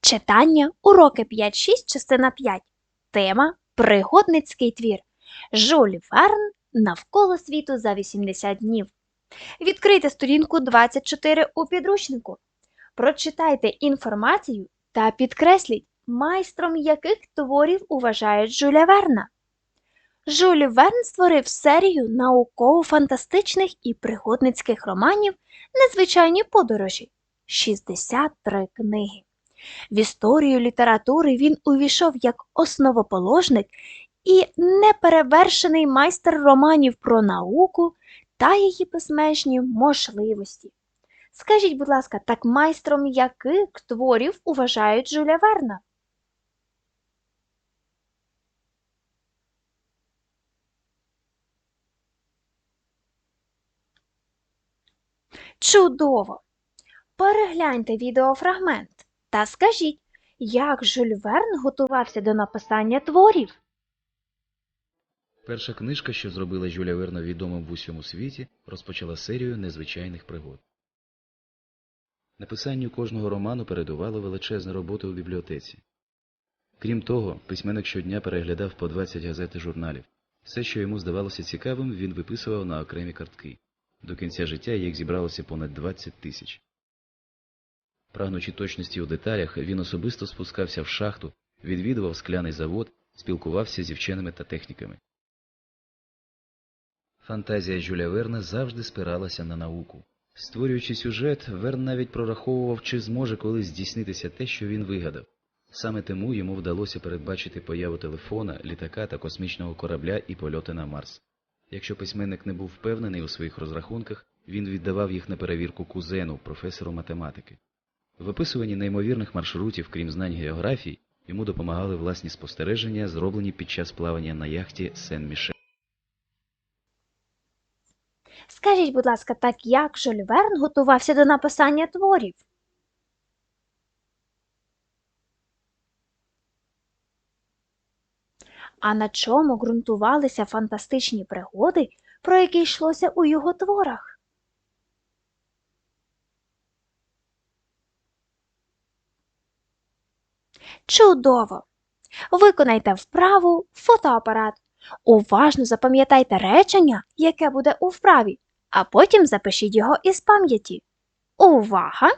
Читання уроки 5-6, частина 5. Тема Пригодницький твір. Жюль Верн навколо світу за 80 днів. Відкрийте сторінку 24 у підручнику. Прочитайте інформацію та підкресліть, майстром яких творів вважають Жюля Верна. Жюль Верн створив серію науково-фантастичних і пригодницьких романів Незвичайні подорожі 63 книги. В історію літератури він увійшов як основоположник і неперевершений майстер романів про науку та її безмежні можливості. Скажіть, будь ласка, так майстром яких творів вважають Жюля Верна? Чудово! Перегляньте відеофрагмент та скажіть, як Жюль Верн готувався до написання творів? Перша книжка, що зробила Жюля Верна відомим в усьому світі, розпочала серію незвичайних пригод. Написанню кожного роману передувала величезна робота у бібліотеці. Крім того, письменник щодня переглядав по 20 газет і журналів. Все, що йому здавалося цікавим, він виписував на окремі картки. До кінця життя їх зібралося понад 20 тисяч. Прагнучи точності у деталях, він особисто спускався в шахту, відвідував скляний завод, спілкувався зі вченими та техніками. Фантазія Жюля Верна завжди спиралася на науку. Створюючи сюжет, Верн навіть прораховував, чи зможе колись здійснитися те, що він вигадав. Саме тому йому вдалося передбачити появу телефона, літака та космічного корабля і польоти на Марс. Якщо письменник не був впевнений у своїх розрахунках, він віддавав їх на перевірку кузену, професору математики. В описуванні неймовірних маршрутів, крім знань географії, йому допомагали власні спостереження, зроблені під час плавання на яхті Сен-Мішель. Скажіть, будь ласка, так як Жюль Верн готувався до написання творів? А на чому ґрунтувалися фантастичні пригоди, про які йшлося у його творах? Чудово! Виконайте вправу фотоапарат. Уважно запам'ятайте речення, яке буде у вправі, а потім запишіть його із пам'яті. Увага!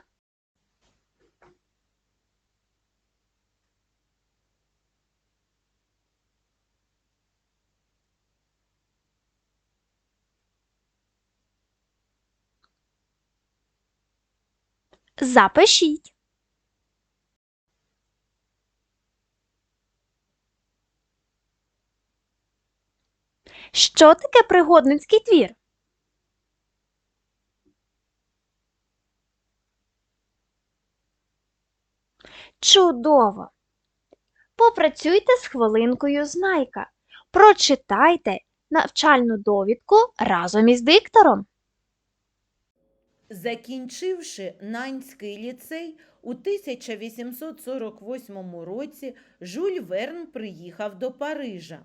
Запишіть. Що таке пригодницький твір? Чудово! Попрацюйте з хвилинкою знайка. Прочитайте навчальну довідку разом із диктором. Закінчивши Нанський ліцей, у 1848 році Жюль Верн приїхав до Парижа.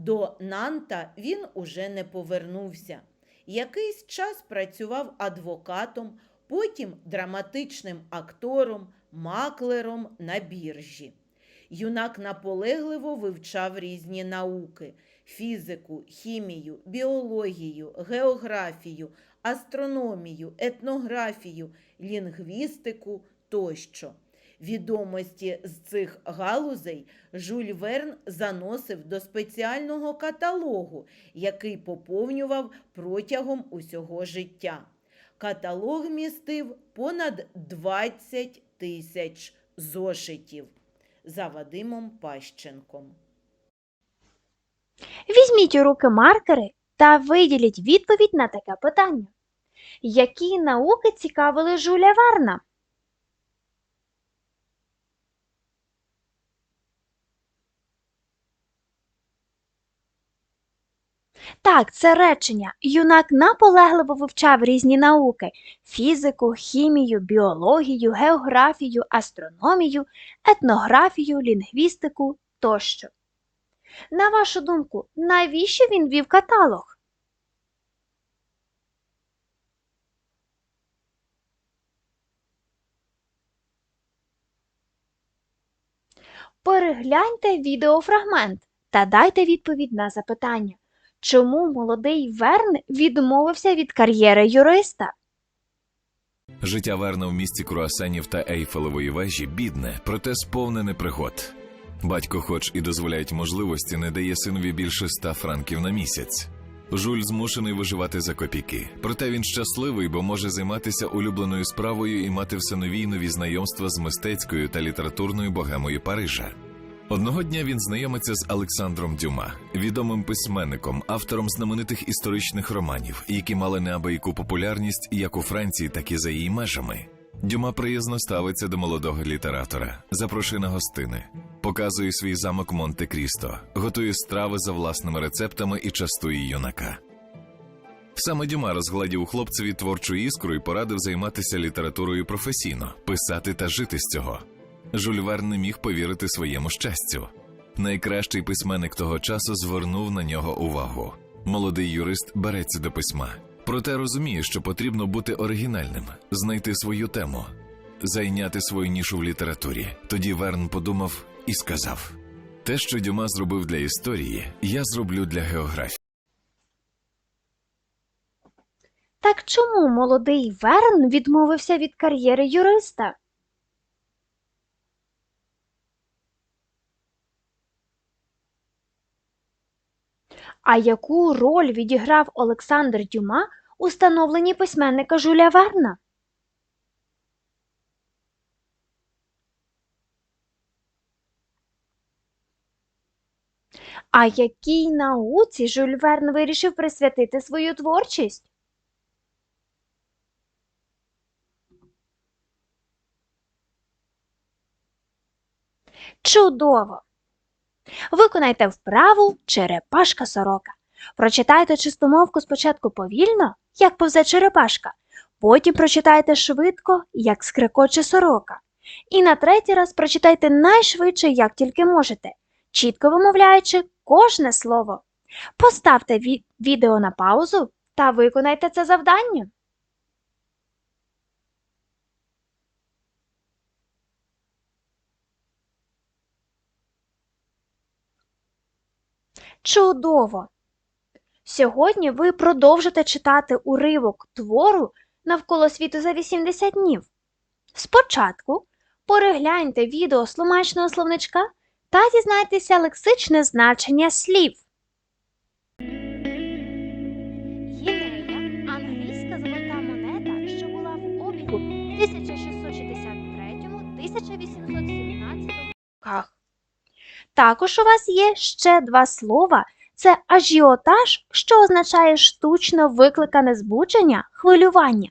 До Нанта він уже не повернувся. Якийсь час працював адвокатом, потім драматичним актором, маклером на біржі. Юнак наполегливо вивчав різні науки фізику, хімію, біологію, географію, астрономію, етнографію, лінгвістику тощо. Відомості з цих галузей Жюль Верн заносив до спеціального каталогу, який поповнював протягом усього життя. Каталог містив понад 20 тисяч зошитів за Вадимом Пащенком. Візьміть у руки маркери та виділіть відповідь на таке питання. Які науки цікавили Жуля Верна? Так, це речення. Юнак наполегливо вивчав різні науки фізику, хімію, біологію, географію, астрономію, етнографію, лінгвістику тощо. На вашу думку, навіщо він вів каталог? Перегляньте відеофрагмент та дайте відповідь на запитання, чому молодий Верн відмовився від кар'єри юриста. Життя Верна в місті круасанів та Ейфелевої вежі бідне, проте сповнене пригод. Батько, хоч і дозволяють можливості, не дає синові більше ста франків на місяць. Жуль змушений виживати за копійки. Проте він щасливий, бо може займатися улюбленою справою і мати все нові й нові знайомства з мистецькою та літературною богемою Парижа. Одного дня він знайомиться з Олександром Дюма, відомим письменником, автором знаменитих історичних романів, які мали неабияку популярність як у Франції, так і за її межами. Дюма приязно ставиться до молодого літератора, запрошує на гостини, показує свій замок Монте-Крісто, готує страви за власними рецептами і частує юнака. Саме Дюма розгладів хлопцеві творчу іскру і порадив займатися літературою професійно, писати та жити з цього. Жюль Верн не міг повірити своєму щастю. Найкращий письменник того часу звернув на нього увагу. Молодий юрист береться до письма, проте розуміє, що потрібно бути оригінальним, знайти свою тему, зайняти свою нішу в літературі. Тоді Верн подумав і сказав: те, що Дюма зробив для історії, я зроблю для географії. Так чому молодий Верн відмовився від кар'єри юриста? А яку роль відіграв Олександр Дюма у становленні письменника Жуля Верна? А якій науці Жюль Верн вирішив присвятити свою творчість? Чудово! Виконайте вправу черепашка сорока. Прочитайте чистомовку спочатку повільно, як повзе черепашка, потім прочитайте швидко, як скрекоче сорока. І на третій раз прочитайте найшвидше, як тільки можете, чітко вимовляючи кожне слово. Поставте ві- відео на паузу та виконайте це завдання. Чудово! Сьогодні ви продовжите читати уривок твору навколо світу за 80 днів. Спочатку перегляньте відео сломачного словничка та дізнайтеся лексичне значення слів. Гінея англійська золота монета, що була в обігу 1663-1817 роках. Також у вас є ще два слова. Це ажіотаж, що означає штучно викликане збудження, хвилювання,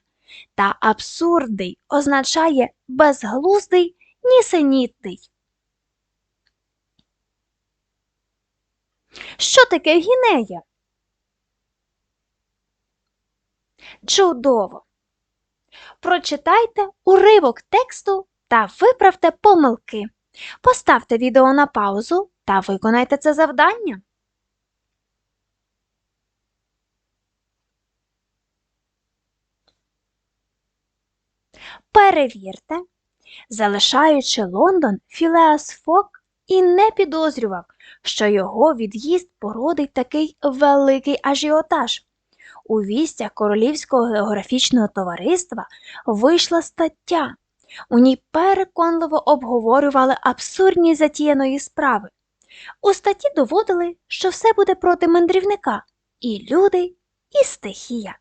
та абсурдний означає безглуздий, нісенітний. Що таке гінея? Чудово! Прочитайте уривок тексту та виправте помилки. Поставте відео на паузу та виконайте це завдання. Перевірте, залишаючи Лондон, Філеас Фок і не підозрював, що його від'їзд породить такий великий ажіотаж. У вістях Королівського географічного товариства вийшла стаття. У ній переконливо обговорювали абсурдність затіяної справи. У статті доводили, що все буде проти мандрівника і люди, і стихія.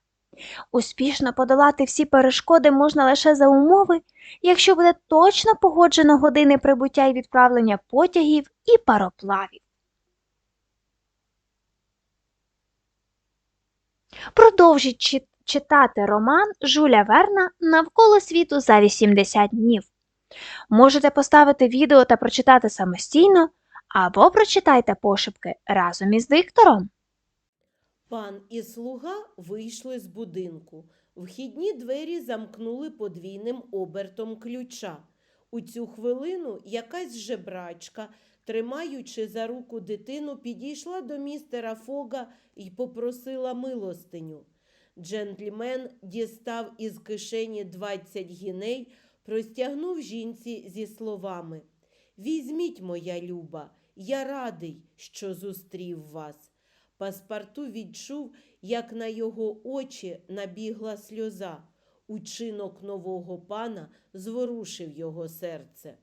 Успішно подолати всі перешкоди можна лише за умови, якщо буде точно погоджено години прибуття і відправлення потягів і пароплавів. Продовжіть читати роман Жуля Верна Навколо світу за 80 днів. Можете поставити відео та прочитати самостійно, або прочитайте пошепки разом із диктором. Пан і слуга вийшли з будинку. Вхідні двері замкнули подвійним обертом ключа. У цю хвилину якась жебрачка, тримаючи за руку дитину, підійшла до містера Фога і попросила милостиню. Джентльмен дістав із кишені 20 гіней, простягнув жінці зі словами Візьміть, моя люба, я радий, що зустрів вас. Паспарту відчув, як на його очі набігла сльоза. Учинок нового пана зворушив його серце.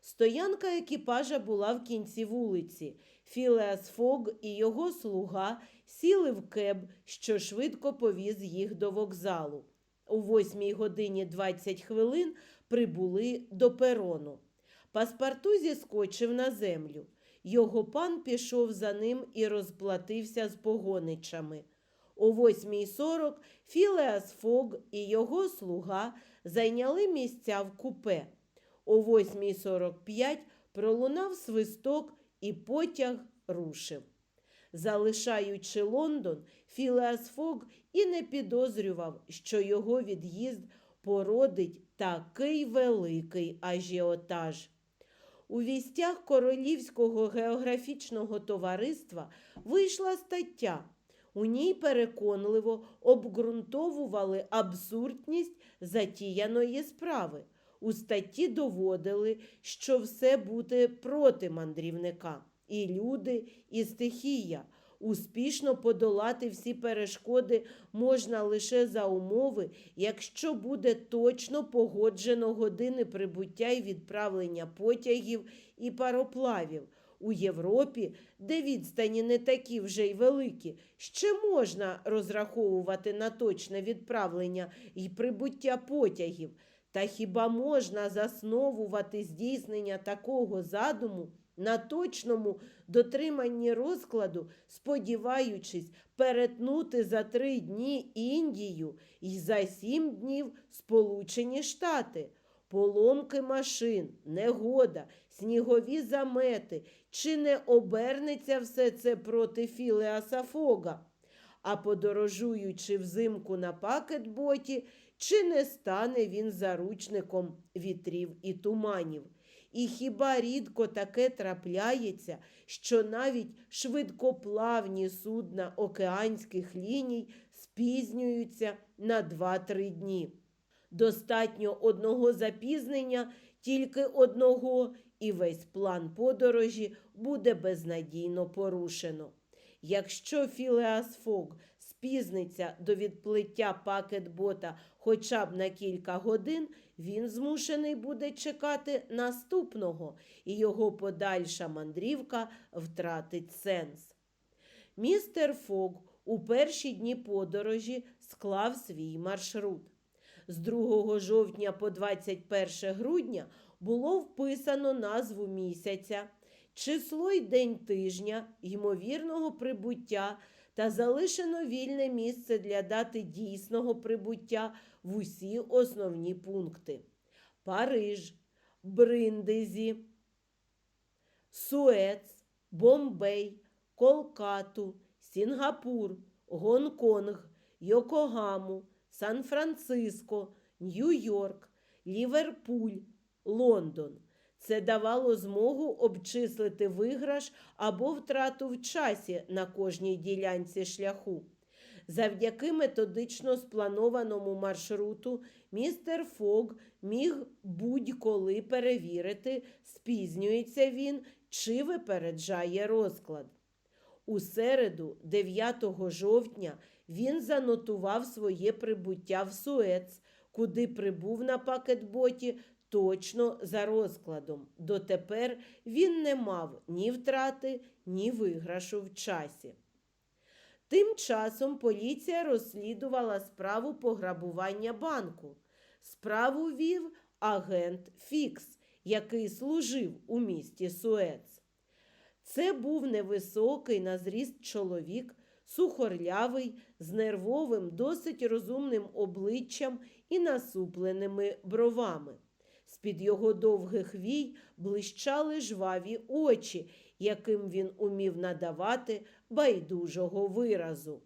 Стоянка екіпажа була в кінці вулиці. Філеас Фог і його слуга сіли в кеб, що швидко повіз їх до вокзалу. У восьмій годині 20 хвилин прибули до перону. Паспарту зіскочив на землю. Його пан пішов за ним і розплатився з погоничами. О 8.40 Філеас Фог і його слуга зайняли місця в купе. О 8.45 пролунав свисток і потяг рушив. Залишаючи Лондон, Філеас Фог і не підозрював, що його від'їзд породить такий великий ажіотаж. У вістях Королівського географічного товариства вийшла стаття. У ній переконливо обґрунтовували абсурдність затіяної справи. У статті доводили, що все буде проти мандрівника і люди, і стихія. Успішно подолати всі перешкоди можна лише за умови, якщо буде точно погоджено години прибуття і відправлення потягів і пароплавів. У Європі, де відстані не такі вже й великі, ще можна розраховувати на точне відправлення і прибуття потягів. Та хіба можна засновувати здійснення такого задуму на точному дотриманні розкладу, сподіваючись перетнути за три дні Індію і за сім днів Сполучені Штати? Поломки машин, негода, снігові замети, чи не обернеться все це проти Філеаса Фога? А подорожуючи взимку на пакетботі, чи не стане він заручником вітрів і туманів? І хіба рідко таке трапляється, що навіть швидкоплавні судна океанських ліній спізнюються на 2-3 дні? Достатньо одного запізнення, тільки одного, і весь план подорожі буде безнадійно порушено. Якщо Філеас Фог спізниться до відплиття пакетбота хоча б на кілька годин, він змушений буде чекати наступного, і його подальша мандрівка втратить сенс. Містер Фог у перші дні подорожі склав свій маршрут. З 2 жовтня по 21 грудня було вписано назву місяця, число й день тижня, ймовірного прибуття та залишено вільне місце для дати дійсного прибуття в усі основні пункти: Париж, Бриндизі, Суец, Бомбей, Колкату, Сінгапур, Гонконг, Йокогаму, Сан-Франциско, Нью-Йорк, Ліверпуль, Лондон. Це давало змогу обчислити виграш або втрату в часі на кожній ділянці шляху. Завдяки методично спланованому маршруту містер Фог міг будь-коли перевірити, спізнюється він чи випереджає розклад. У середу, 9 жовтня, він занотував своє прибуття в Суец, куди прибув на пакетботі точно за розкладом. Дотепер він не мав ні втрати, ні виграшу в часі. Тим часом поліція розслідувала справу пограбування банку. Справу вів агент Фікс, який служив у місті Суец. Це був невисокий на зріст чоловік, сухорлявий, з нервовим, досить розумним обличчям і насупленими бровами. З-під його довгих вій блищали жваві очі, яким він умів надавати байдужого виразу.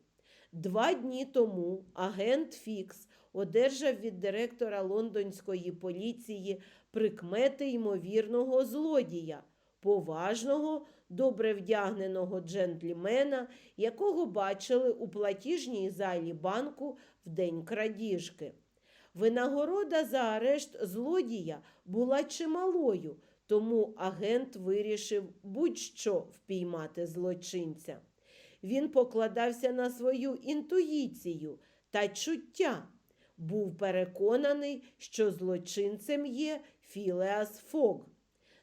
Два дні тому агент Фікс одержав від директора лондонської поліції прикмети ймовірного злодія, поважного, добре вдягненого джентльмена, якого бачили у платіжній залі банку в день крадіжки. Винагорода за арешт злодія була чималою, тому агент вирішив будь-що впіймати злочинця. Він покладався на свою інтуїцію та чуття. Був переконаний, що злочинцем є Філеас Фог.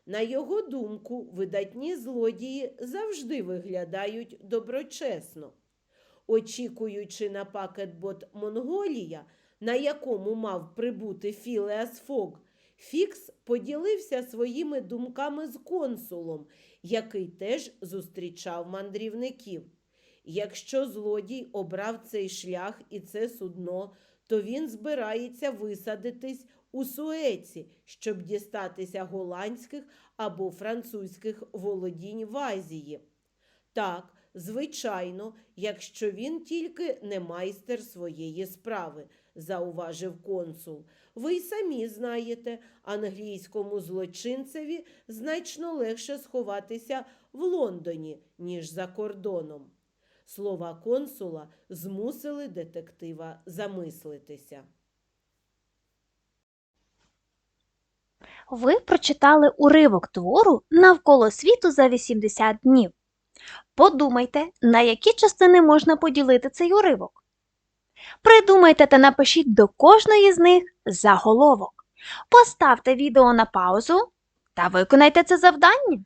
На його думку, видатні злодії завжди виглядають доброчесно. Очікуючи на пакетбот Монголія, на якому мав прибути Філеас Фог, Фікс поділився своїми думками з консулом, який теж зустрічав мандрівників. Якщо злодій обрав цей шлях і це судно, то він збирається висадитись у Суеці, щоб дістатися голландських або французьких володінь в Азії. Так, звичайно, якщо він тільки не майстер своєї справи, зауважив консул. Ви й самі знаєте, англійському злочинцеві значно легше сховатися в Лондоні, ніж за кордоном. Слова консула змусили детектива замислитися. Ви прочитали уривок твору навколо світу за 80 днів. Подумайте, на які частини можна поділити цей уривок. Придумайте та напишіть до кожної з них заголовок. Поставте відео на паузу та виконайте це завдання.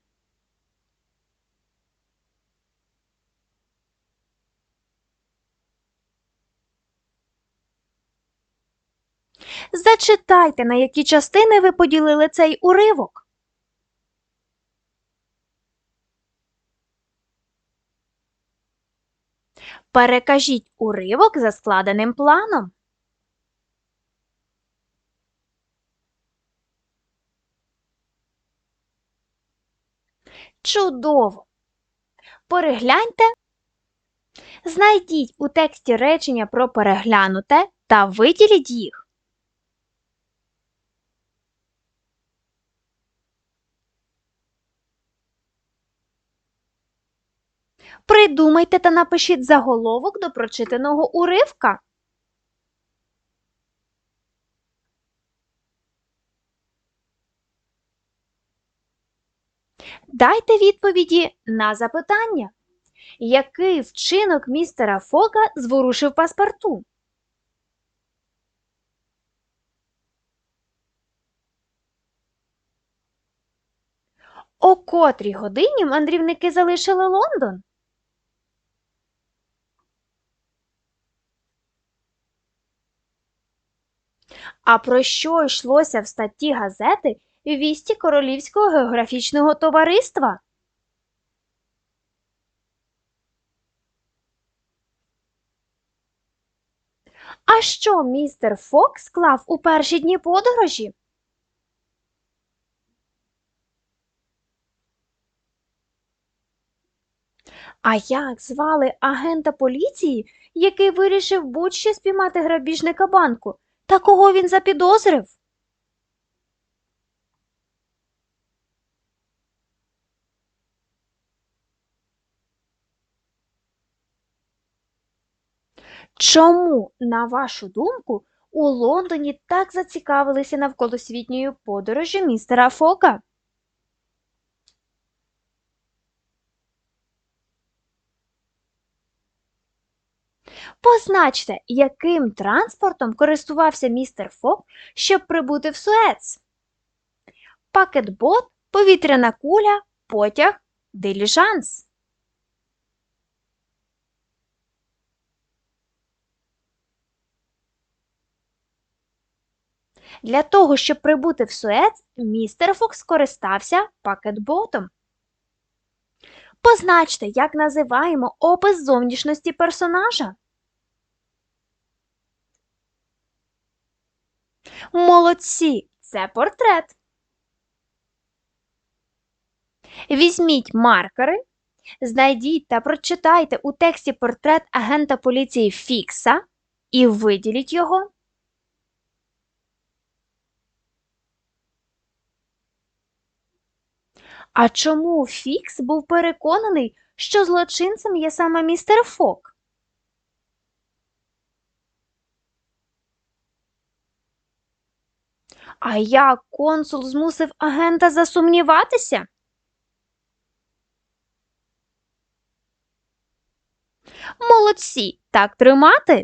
Зачитайте, на які частини ви поділили цей уривок. Перекажіть уривок за складеним планом. Чудово! Перегляньте. Знайдіть у тексті речення про переглянуте та виділіть їх. Придумайте та напишіть заголовок до прочитаного уривка. Дайте відповіді на запитання. Який вчинок містера Фога зворушив паспорту? О котрій годині мандрівники залишили Лондон? А про що йшлося в статті газети Вісті Королівського географічного товариства? А що містер Фокс склав у перші дні подорожі? А як звали агента поліції, який вирішив будь-що спіймати грабіжника банку? Та кого він запідозрив? Чому, на вашу думку, у Лондоні так зацікавилися навколосвітньою подорожі містера Фока? Позначте, яким транспортом користувався містер Фок, щоб прибути в Суец. Пакетбот, повітряна куля, потяг, диліжанс. Для того, щоб прибути в Суец, містер Фок скористався пакетботом. Позначте, як називаємо опис зовнішності персонажа. Молодці, це портрет. Візьміть маркери, знайдіть та прочитайте у тексті портрет агента поліції Фікса і виділіть його. А чому Фікс був переконаний, що злочинцем є саме містер Фок? А як консул змусив агента засумніватися? Молодці, так тримати.